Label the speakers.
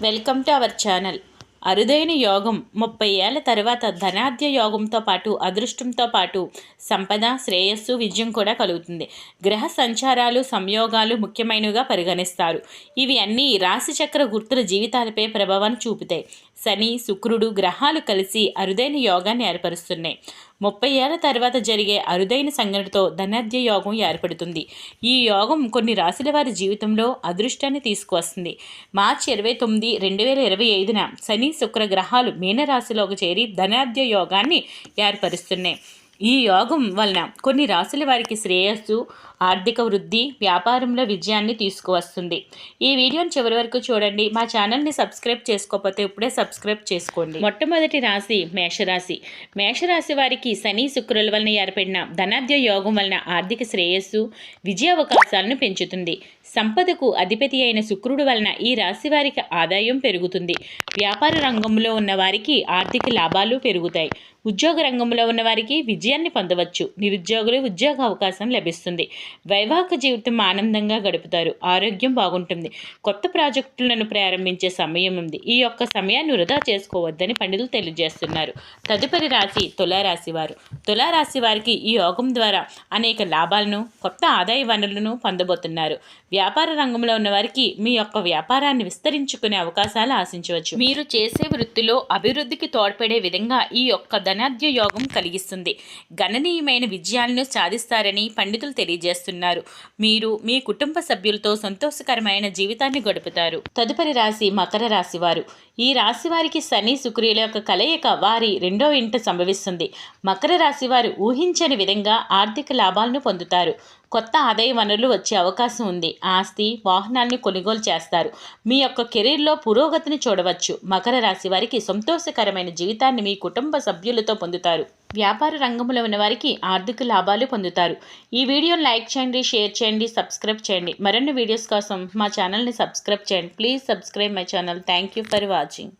Speaker 1: Welcome to our channel. అరుదైన యోగం ముప్పై ఏళ్ళ తర్వాత ధనాద్య యోగంతో పాటు అదృష్టంతో పాటు సంపద శ్రేయస్సు విజయం కూడా కలుగుతుంది. గ్రహ సంచారాలు సంయోగాలు ముఖ్యమైనవిగా పరిగణిస్తారు. ఇవి అన్నీ రాశిచక్ర గుర్తుల జీవితాలపై ప్రభావాన్ని చూపుతాయి. శని శుక్రుడు గ్రహాలు కలిసి అరుదైన యోగాన్ని ఏర్పరుస్తున్నాయి. ముప్పై ఏళ్ళ తర్వాత జరిగే అరుదైన సంఘటనతో ధనాద్య యోగం ఏర్పడుతుంది. ఈ యోగం కొన్ని రాశుల వారి జీవితంలో అదృష్టాన్ని తీసుకువస్తుంది. మార్చి ఇరవై తొమ్మిది రెండు వేల ఇరవై ఐదున శని శుక్ర గ్రహాలు మీనరాశిలోకి చేరి ధనాద్య యోగాన్ని ఏర్పరుస్తున్నాయి. ఈ యోగం వలన కొన్ని రాశుల వారికి శ్రేయస్సు ఆర్థిక వృద్ధి వ్యాపారంలో విజయాన్ని తీసుకువస్తుంది. ఈ వీడియోని చివరి వరకు చూడండి. మా ఛానల్ని సబ్స్క్రైబ్ చేసుకోకపోతే ఇప్పుడే సబ్స్క్రైబ్ చేసుకోండి. మొట్టమొదటి రాశి మేషరాశి. మేషరాశి వారికి శని శుక్రుల వలన ఏర్పడిన ధనాద్య యోగం వలన ఆర్థిక శ్రేయస్సు విజయ అవకాశాలను పెంచుతుంది. సంపదకు అధిపతి అయిన శుక్రుడు వలన ఈ రాశి వారికి ఆదాయం పెరుగుతుంది. వ్యాపార రంగంలో ఉన్న వారికి ఆర్థిక లాభాలు పెరుగుతాయి. ఉద్యోగ రంగంలో ఉన్న వారికి విజయాన్ని పొందవచ్చు. నిరుద్యోగులు ఉద్యోగ అవకాశం లభిస్తుంది. వైవాహిక జీవితం ఆనందంగా గడుపుతారు. ఆరోగ్యం బాగుంటుంది. కొత్త ప్రాజెక్టులను ప్రారంభించే సమయం ఉంది. ఈ యొక్క సమయాన్ని వృధా చేసుకోవద్దని పండితులు తెలియజేస్తున్నారు. తదుపరి రాశి తులారాశి వారు. తులారాశి వారికి ఈ యోగం ద్వారా అనేక లాభాలను కొత్త ఆదాయ వనరులను పొందబోతున్నారు. వ్యాపార రంగంలో ఉన్న వారికి మీ యొక్క వ్యాపారాన్ని విస్తరించుకునే అవకాశాలు ఆశించవచ్చు. మీరు చేసే వృత్తిలో అభివృద్ధికి తోడ్పడే విధంగా ఈ యొక్క ధనాద్య యోగం కలిగిస్తుంది. గణనీయమైన విజయాలను సాధిస్తారని పండితులు తెలియజేస్తున్నారు. మీరు మీ కుటుంబ సభ్యులతో సంతోషకరమైన జీవితాన్ని గడుపుతారు. తదుపరి రాశి మకర రాశి వారు ఈ రాశి వారికి శని శుక్రుల యొక్క కలయిక వారి రెండో ఇంట సంభవిస్తుంది. మకర రాశి వారు ఊహించని విధంగా ఆర్థిక లాభాలను పొందుతారు. కొత్త ఆదాయ వనరులు వచ్చే అవకాశం ఉంది. ఆస్తి వాహనాన్ని కొనుగోలు చేస్తారు. మీ యొక్క కెరీర్లో పురోగతిని చూడవచ్చు. మకర రాశి వారికి సంతోషకరమైన జీవితాన్ని మీ కుటుంబ సభ్యులతో పొందుతారు. వ్యాపార రంగంలో ఉన్న వారికి ఆర్థిక లాభాలు పొందుతారు. ఈ వీడియోని లైక్ చేయండి షేర్ చేయండి సబ్స్క్రైబ్ చేయండి. మరిన్ని వీడియోస్ కోసం మా ఛానల్ని సబ్స్క్రైబ్ చేయండి. Please subscribe my channel. Thank you for watching.